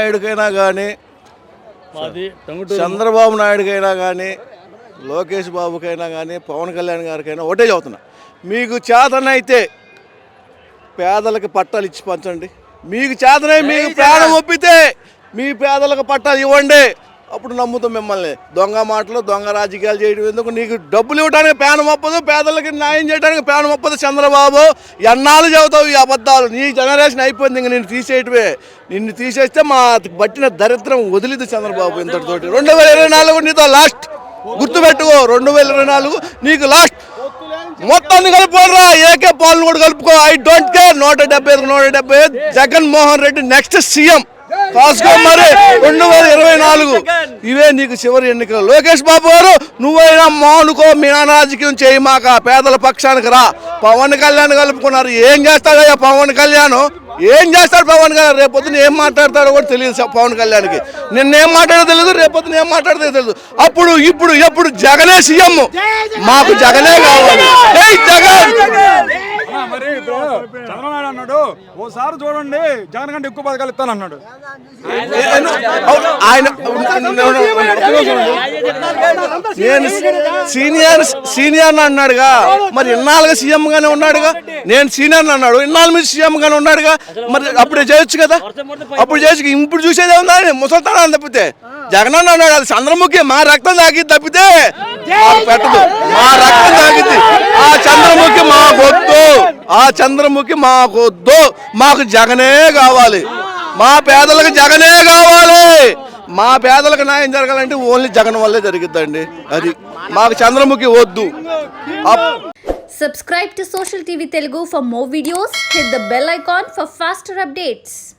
నాయుడుకైనా కానీ చంద్రబాబు నాయుడుకైనా కానీ లోకేష్ బాబుకైనా కానీ పవన్ కళ్యాణ్ గారికైనా ఒకటే చెబుతున్నా మీకు చేతనైతే పేదలకు పట్టాలు ఇచ్చి పంచండి. మీకు చేతనై మీకు ప్రాణం ఒప్పితే మీ పేదలకు పట్టాలు ఇవ్వండి. అప్పుడు నమ్ముతాం మిమ్మల్ని. దొంగ మాటలు దొంగ రాజకీయాలు చేయడం ఎందుకు? నీకు డబ్బులు ఇవ్వడానికి పేనం ఒప్పదు పేదలకి న్యాయం చేయడానికి పేనం ఒప్పదు చంద్రబాబు. ఎన్నాళ్ళు చెబుతావు ఈ అబద్ధాలు? నీ జనరేషన్ అయిపోయింది ఇంక నిన్ను తీసేయటమే. నిన్ను తీసేస్తే మా పట్టిన దరిద్రం వదిలింది చంద్రబాబు ఇంతటితోటి. రెండు వేల ఇరవై నాలుగు నీతో లాస్ట్ గుర్తుపెట్టుకో రెండు వేల ఇరవై నాలుగు నీకు లాస్ట్ మొత్తాన్ని కలుపుకోరా ఏకే పాలను కూడా కలుపుకో. ఐ డోంట్ కేర్ నూట డెబ్బై ఐదు నూట డెబ్బై ఐదు. జగన్మోహన్ రెడ్డి నెక్స్ట్ సీఎం కాసుకో మరి. రెండు వేల ఇరవై నాలుగు. ఇవే నీకు చివరి ఎన్నికలు. లోకేష్ బాబు గారు నువ్వైనా మానుకో మీ నాన్న రాజకీయం చేయి మాక. పేదల పక్షానికి రా. పవన్ కళ్యాణ్ కలుపుకున్నారు. ఏం చేస్తాడయ్యా పవన్ కళ్యాణ్? ఏం చేస్తాడు పవన్ కళ్యాణ్? రేపొద్దున ఏం మాట్లాడతాడో కూడా తెలియదు పవన్ కళ్యాణ్కి. నిన్న ఏం మాట్లాడో తెలియదు రేపొద్దున ఏం మాట్లాడదో తెలియదు అప్పుడు ఇప్పుడు ఎప్పుడు జగనే సీఎం. మాకు జగనే కావాలి. జగన్. చంద్రబాబు నాయుడు అన్నాడు ఓసారి చూడండి జగన్ కంటే ఎక్కువ పథకాలు ఇస్తాను అన్నాడు. నేను సీనియర్ సీనియర్ అన్నాడుగా. మరి ఇన్నాళ్ళుగా సీఎం గానే ఉన్నాడుగా. నేను సీనియర్ అన్నాడు. ఇన్నాళ్ళ మీద సీఎం గానే ఉన్నాడుగా. మరి అప్పుడే చేయొచ్చు కదా. అప్పుడు చేయొచ్చు ఇప్పుడు చూసేదే ఉందా ముసల్తానా తప్పితే. జగన్ అన్న అన్నాడు అది చంద్రముఖి మా రక్తం తాగిద్ది తప్పితే పెట్టదు. మా రక్తం తాగిద్ది. ఆ చంద్రముఖి మాకొద్దు. ఆ చంద్రముఖి మాకొద్దు మాకు జగనే కావాలి. మా పేదలకు జగనే కావాలి. మా పేదలకు న్యాయం జరగాలంటే ఓన్లీ జగన్ వల్లే జరిగిద్దండి. అది. మాకు చంద్రముఖి వద్దు. Subscribe to social TV Telugu for more videos hit the bell icon for faster updates.